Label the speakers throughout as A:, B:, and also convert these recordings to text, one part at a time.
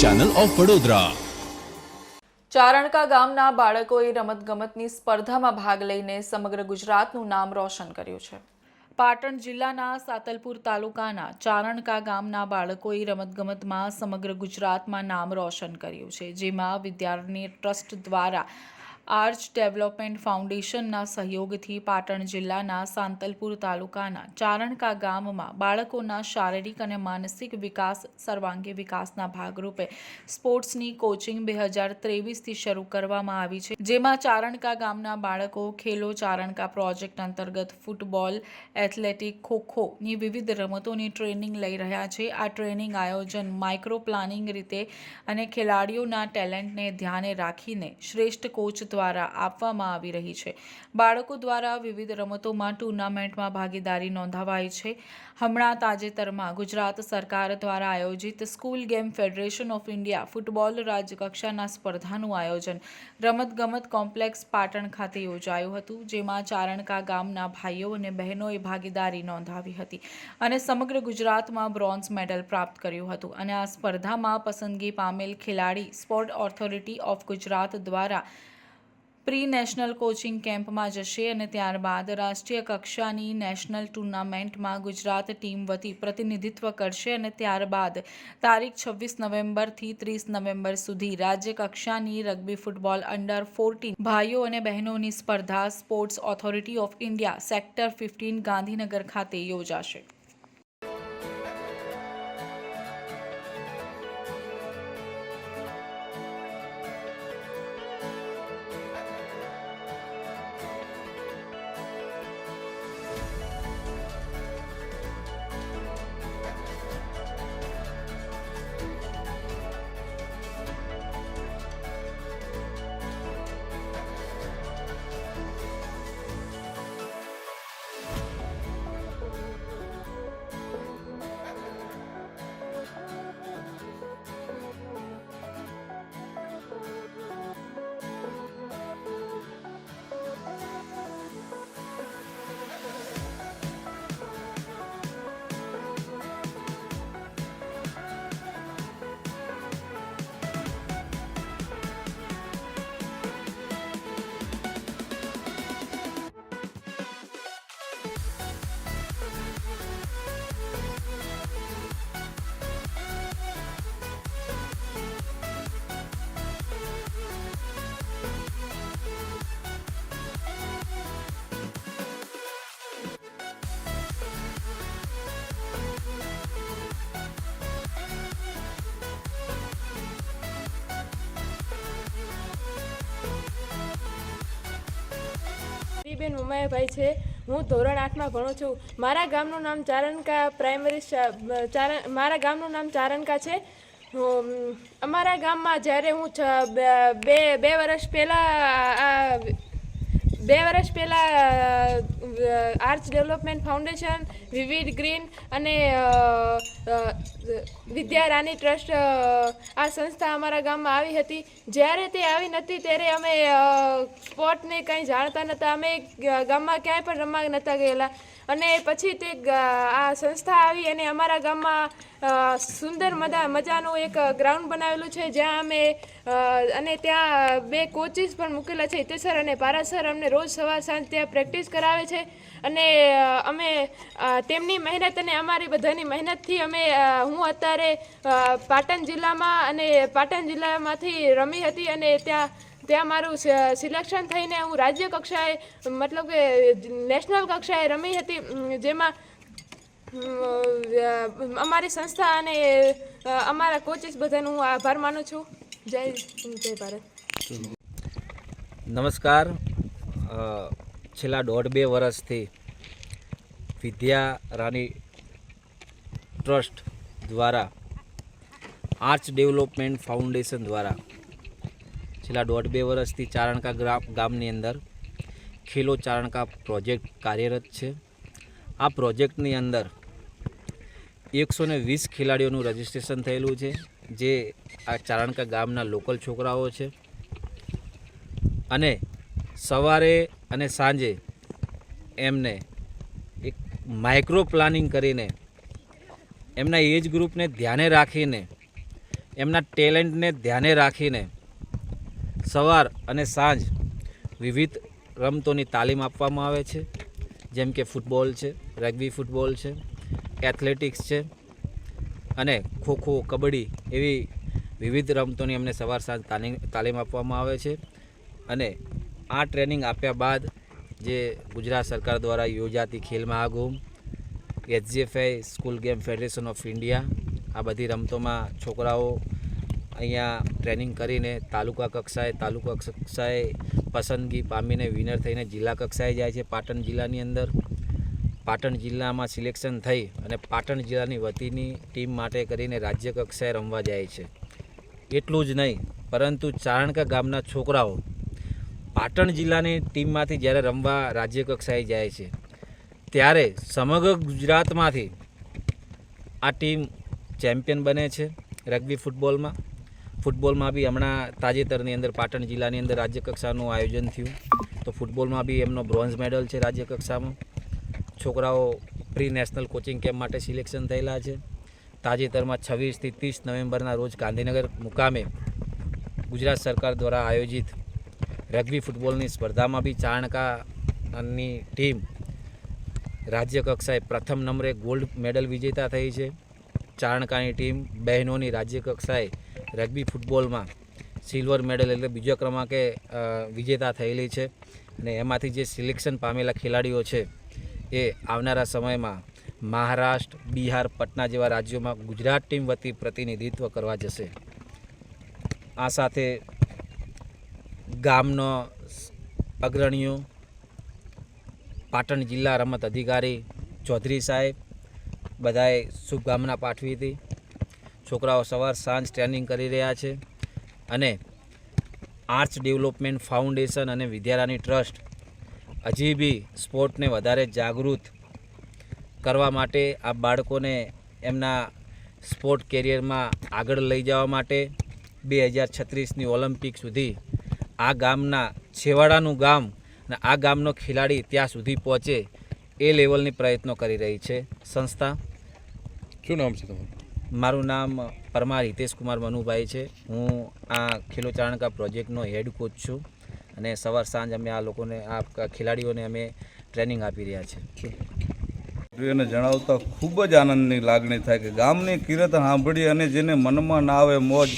A: Channel of Vadodara
B: Charanka ગામના બાળકોએ રમતગમતની સ્પર્ધામાં ભાગ લઈને સમગ્ર ગુજરાતનું નામ રોશન કર્યું છે. પાટણ જિલ્લાના સાતલપુર તાલુકાના ચારણકા ગામના બાળકોએ રમતગમતમાં સમગ્ર ગુજરાતમાં નામ રોશન કર્યું છે, જેમાં વિદ્યાર્થી ટ્રસ્ટ દ્વારા આર્ચ ડેવલપમેન્ટ ફાઉન્ડેશનના સહયોગથી પાટણ જિલ્લાના સાંતલપુર તાલુકાના ચારણકા ગામમાં બાળકોના શારીરિક અને માનસિક વિકાસ સર્વાંગી વિકાસના ભાગરૂપે સ્પોર્ટ્સની કોચિંગ બે હજાર ત્રેવીસથી શરૂ કરવામાં આવી છે. જેમાં ચારણકા ગામના બાળકો ખેલો ચારણકા પ્રોજેક્ટ અંતર્ગત ફૂટબોલ, એથ્લેટિક, ખોખોની વિવિધ રમતોની ટ્રેનિંગ લઈ રહ્યા છે. આ ટ્રેનિંગ આયોજન માઇક્રો પ્લાનિંગ રીતે અને ખેલાડીઓના ટેલેન્ટને ધ્યાને રાખીને શ્રેષ્ઠ કોચ દ્વારા આપવામાં આવી રહી છે. બાળકો દ્વારા વિવિધ રમતોમાં ટુર્નામેન્ટમાં ભાગીદારી નોંધાવાઈ છે. હમણાં તાજેતરમાં ગુજરાત સરકાર દ્વારા આયોજિત school game federation of India football રાજ્યકક્ષાના સ્પર્ધાનું આયોજન રમતગમત કોમ્પ્લેક્સ પાટણ ખાતે યોજાયું હતું, જેમાં ચારણકા ગામના ભાઈઓ અને બહેનોએ ભાગીદારી નોંધાવી હતી અને સમગ્ર ગુજરાતમાં બ્રોન્ઝ મેડલ પ્રાપ્ત કર્યું હતું અને આ સ્પર્ધામાં પસંદગી પામેલ ખેલાડી સ્પોર્ટ ઓથોરિટી ઓફ ગુજરાત દ્વારા પ્રી નેશનલ કોચિંગ કેમ્પમાં જશે અને ત્યારબાદ રાષ્ટ્રીય કક્ષાની નેશનલ ટુર્નામેન્ટમાં ગુજરાત ટીમ વતી પ્રતિનિધિત્વ કરશે અને ત્યારબાદ તારીખ છવ્વીસ નવેમ્બરથી ત્રીસ નવેમ્બર સુધી રાજ્ય કક્ષાની રગ્બી ફૂટબોલ અંડર ફોર્ટીન ભાઈઓ અને બહેનોની સ્પર્ધા sports authority of India sector fifteen Gandhinagar ખાતે યોજાશે.
C: બેન ઉમાયાભાઈ છે. હું ધોરણ આઠમાં ભણું છું. મારા ગામનું નામ ચારણકા પ્રાઇમરી ચારણ મારા ગામનું નામ ચારણકા છે. અમારા ગામમાં જ્યારે હું છ- બે- બે વર્ષ પહેલાં બે વર્ષ પહેલાં આર્ચ ડેવલપમેન્ટ ફાઉન્ડેશન વિવિધ ગ્રીન અને વિદ્યા રાની ટ્રસ્ટ આ સંસ્થા અમારા ગામમાં આવી હતી. જ્યારે તે આવી નથી, ત્યારે અમે સ્પોર્ટને કંઈ જાણતા નહોતા. અમે ગામમાં ક્યાંય પણ રમવા નહોતા ગયેલા. અને પછી તે આ સંસ્થા આવી અને અમારા ગામમાં સુંદર મજા, મજાનું એક ગ્રાઉન્ડ બનાવેલું છે, જ્યાં અમે અને ત્યાં બે કોચિસ પણ મૂકેલા છે. હિતેસર અને પારાસર અમને રોજ સવાર સાંજ ત્યાં પ્રેક્ટિસ કરાવે છે. અને અમે તેમની મહેનત અને અમારી બધાની મહેનતથી અમે હું અત્યારે પાટણ જિલ્લામાં અને પાટણ જિલ્લામાંથી રમી હતી અને ત્યાં ત્યાં મારું સિલેક્શન થઈને હું રાજ્ય કક્ષાએ, મતલબ કે, નેશનલ કક્ષાએ રમી હતી જેમાં અમારી સંસ્થા અને અમારા કોચિસ બધાનો હું આભાર માનું છું. જય જય ભારત.
D: નમસ્કાર. છેલ્લા દોઢ બે વર્ષથી વિદ્યા રાની ટ્રસ્ટ દ્વારા આર્ટ્સ ડેવલપમેન્ટ ફાઉન્ડેશન દ્વારા, છેલ્લા દોઢ બે વર્ષથી ચારણકા ગ્રામ, ગામની અંદર ખેલો ચારણકા પ્રોજેક્ટ કાર્યરત છે. આ પ્રોજેક્ટની અંદર એકસો ને વીસ ખેલાડીઓનું રજિસ્ટ્રેશન થયેલું છે, જે આ ચારણકા ગામના લોકલ છોકરાઓ છે. અને સવારે અને સાંજે એમને માઇક્રો પ્લાનિંગ કરીને એમના એજ ગ્રુપને ધ્યાને રાખીને, એમના ટેલેન્ટને ધ્યાને રાખીને સવાર અને સાંજ વિવિધ રમતોની તાલીમ આપવામાં આવે છે. જેમ કે ફૂટબોલ છે રગ્બી ફૂટબોલ છે એથ્લેટિક્સ છે અને ખોખો, કબડ્ડી એવી વિવિધ રમતોની અમને સવાર સાંજ તાલીમ આપવામાં આવે છે. અને આ ટ્રેનિંગ આપ્યા બાદ જે ગુજરાત સરકાર દ્વારા યોજાતી Khel Mahakumbh HGFI school game federation of India, આ બધી રમતોમાં છોકરાઓ અહીંયા ટ્રેનિંગ કરીને તાલુકા કક્ષાએ તાલુકા કક્ષાએ પસંદગી પામીને વિનર થઈને જિલ્લા કક્ષાએ જાય છે પાટણ જિલ્લાની અંદર. પાટણ જિલ્લામાં સિલેક્શન થઈ અને પાટણ જિલ્લાની વતીની ટીમ માટે કરીને રાજ્ય કક્ષાએ રમવા જાય છે. એટલું જ નહીં, પરંતુ ચારણકા ગામના છોકરાઓ પાટણ જિલ્લાની ટીમમાંથી જ્યારે રમવા રાજ્ય કક્ષાએ જાય છે, ત્યારે સમગ્ર ગુજરાતમાંથી આ ટીમ ચેમ્પિયન બને છે રગ્બી ફૂટબોલમાં. ફૂટબોલમાં બી હમણાં તાજેતરની અંદર પાટણ જિલ્લાની અંદર રાજ્ય કક્ષાનું આયોજન થયું. તો ફૂટબોલમાં બી એમનો બ્રોન્ઝ મેડલ છે રાજ્ય કક્ષામાં. છોકરાઓ પ્રી નેશનલ કોચિંગ કેમ્પ માટે સિલેક્શન થયેલા છે. તાજેતરમાં છવ્વીસથી ત્રીસ નવેમ્બરના રોજ ગાંધીનગર મુકામે ગુજરાત સરકાર દ્વારા આયોજિત રગ્બી ફૂટબોલની સ્પર્ધામાં બી ચાણકાની ટીમ રાજ્ય કક્ષાએ પ્રથમ નંબરે ગોલ્ડ મેડલ વિજેતા થઈ છે. ચાણકાની ટીમ બહેનોની રાજ્ય કક્ષાએ રગ્બી ફૂટબોલમાં સિલ્વર મેડલ એટલે બીજા ક્રમાંકે વિજેતા થયેલી છે અને એમાંથી જે સિલેક્શન પામેલા ખેલાડીઓ છે એ આવનારા સમયમાં મહારાષ્ટ્ર, બિહાર, પટના જેવા રાજ્યોમાં ગુજરાત ટીમ વતી પ્રતિનિધિત્વ કરવા જશે. આ સાથે ગામનો અગ્રણીઓ, પાટણ જિલ્લા રમત અધિકારી ચૌધરી સાહેબ, બધાએ શુભકામના પાઠવી હતી. છોકરાઓ સવાર સાંજ ટ્રેનિંગ કરી રહ્યા છે અને આર્ટ્સ ડેવલપમેન્ટ ફાઉન્ડેશન અને વિદ્યારાની ટ્રસ્ટ હજી બી સ્પોર્ટને વધારે જાગૃત કરવા માટે આ બાળકોને એમના સ્પોર્ટ કેરિયરમાં આગળ લઈ જવા માટે બે હજાર છત્રીસની ઓલિમ્પિક સુધી આ ગામના છેવાડાનું ગામ અને આ ગામનો ખેલાડી ત્યાં સુધી પહોંચે એ લેવલની પ્રયત્નો કરી રહી છે સંસ્થા.
A: શું નામ છે તમારું?
D: મારું નામ પરમાર હિતેશ કુમાર મનુભાઈ છે. હું આ ખેલો ચાણકા પ્રોજેક્ટનો હેડ કોચ છું અને સવાર સાંજ અમે આ લોકોને આ ખેલાડીઓને અમે ટ્રેનિંગ આપી રહ્યા છીએ
E: એને જણાવતા ખૂબ જ આનંદની લાગણી થાય કે ગામની કિરત સાંભળી અને જેને મનમાં ના આવે મોજ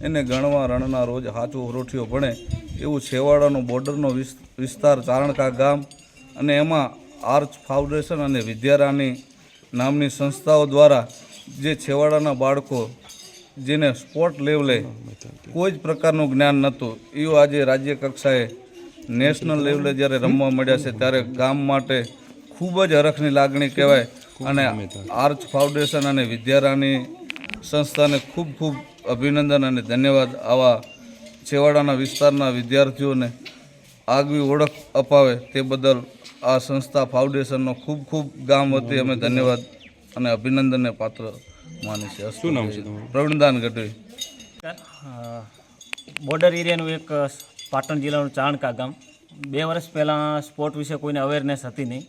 E: એને ગણવા રણના રોજ હાચો રોઠિયો ભણે એવું છેવાડાનો બોર્ડરનો વિસ- વિસ્તાર ચારણકા ગામ અને એમાં આર્ચ ફાઉન્ડેશન અને વિદ્યારાની નામની સંસ્થાઓ દ્વારા જે છેવાડાના બાળકો જેને સ્પોર્ટ લેવલે કોઈ જ પ્રકારનું જ્ઞાન નહોતું એવું આજે રાજ્ય કક્ષાએ નેશનલ લેવલે જ્યારે રમવા મળ્યા છે ત્યારે ગામ માટે ખૂબ જ હરખની લાગણી કહેવાય અને આર્ચ ફાઉન્ડેશન અને વિદ્યારાની સંસ્થાને ખૂબ ખૂબ અભિનંદન અને ધન્યવાદ આવા છેવાડાના વિસ્તારના વિદ્યાર્થીઓને આગવી ઓળખ અપાવે તે બદલ આ સંસ્થા ફાઉન્ડેશનનો ખૂબ ખૂબ ગામ વતી અમે ધન્યવાદ અને અભિનંદનને પાત્ર માની છે.
A: શું નામ છે
E: પ્રવીણદાન ગઢવી.
F: બોર્ડર એરિયાનું એક પાટણ જિલ્લાનું ચાણકા ગામ. બે વર્ષ પહેલાં સ્પોર્ટ વિશે કોઈને અવેરનેસ હતી નહીં.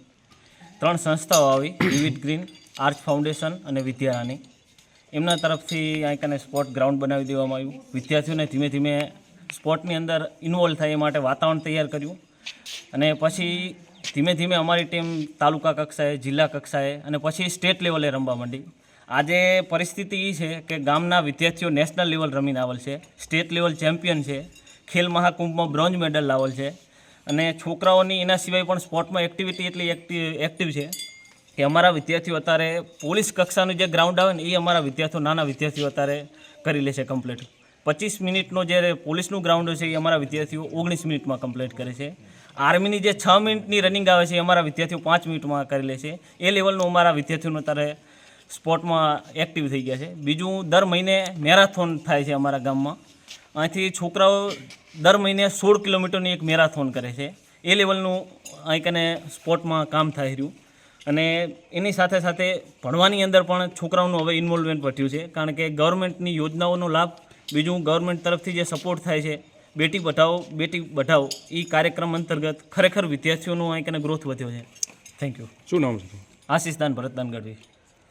F: ત્રણ સંસ્થાઓ આવી વિવિધ ગ્રીન આર્ચ ફાઉન્ડેશન અને વિદ્યારાની. એમના તરફથી અહીં કને સ્પોર્ટ ગ્રાઉન્ડ બનાવી દેવામાં આવ્યું. વિદ્યાર્થીઓને ધીમે ધીમે સ્પોર્ટની અંદર ઇન્વોલ્વ થાય એ માટે વાતાવરણ તૈયાર કર્યું. અને પછી ધીમે ધીમે અમારી ટીમ તાલુકા કક્ષાએ, જિલ્લા કક્ષાએ અને પછી સ્ટેટ લેવલે રમવા માંડી. આજે પરિસ્થિતિ એ છે કે ગામના વિદ્યાર્થીઓ નેશનલ લેવલ રમીને આવેલ છે, સ્ટેટ લેવલ ચેમ્પિયન છે, ખેલ મહાકુંભમાં બ્રોન્ઝ મેડલ લાવેલ છે અને છોકરાઓની એના સિવાય પણ સ્પોર્ટમાં એક્ટિવિટી એટલી એક્ટિવ એક્ટિવ છે કે અમારા વિદ્યાર્થીઓ અત્યારે પોલીસ કક્ષાનું જે ગ્રાઉન્ડ આવે ને એ અમારા વિદ્યાર્થીઓ, નાના વિદ્યાર્થીઓ અત્યારે કરી લે છે કમ્પ્લીટ પચીસ મિનિટનો જે પોલીસનું ગ્રાઉન્ડ છે એ અમારા વિદ્યાર્થીઓ ઓગણીસ મિનિટમાં કમ્પ્લીટ કરે છે. આર્મીની જે છ મિનિટની રનિંગ આવે છે એ અમારા વિદ્યાર્થીઓ પાંચ મિનિટમાં કરી લે છે. એ લેવલનું અમારા વિદ્યાર્થીઓનું અત્યારે સ્પોર્ટમાં એક્ટિવ થઈ ગયા છે. બીજું દર મહિને મેરાથોન થાય છે અમારા ગામમાં. અહીંથી છોકરાઓ દર મહિને સોળ કિલોમીટરની એક મેરાથોન કરે છે. એ લેવલનું અહીં કને સ્પોર્ટમાં કામ થઈ રહ્યું. અને એની સાથે સાથે ભણવાની અંદર પણ છોકરાઓનું હવે ઇન્વોલ્વમેન્ટ વધ્યું છે. કારણ કે ગવર્મેન્ટની યોજનાઓનો લાભ બીજું ગવર્મેન્ટ તરફથી જે સપોર્ટ થાય છે બેટી બઢાઓ બેટી બઢાઓ એ કાર્યક્રમ અંતર્ગત ખરેખર વિદ્યાર્થીઓનો અહીં કને ગ્રોથ વધ્યો છે. થેન્ક યુ
A: શું નામ છે?
F: આશીષદાન ભરતદાન ગઢવી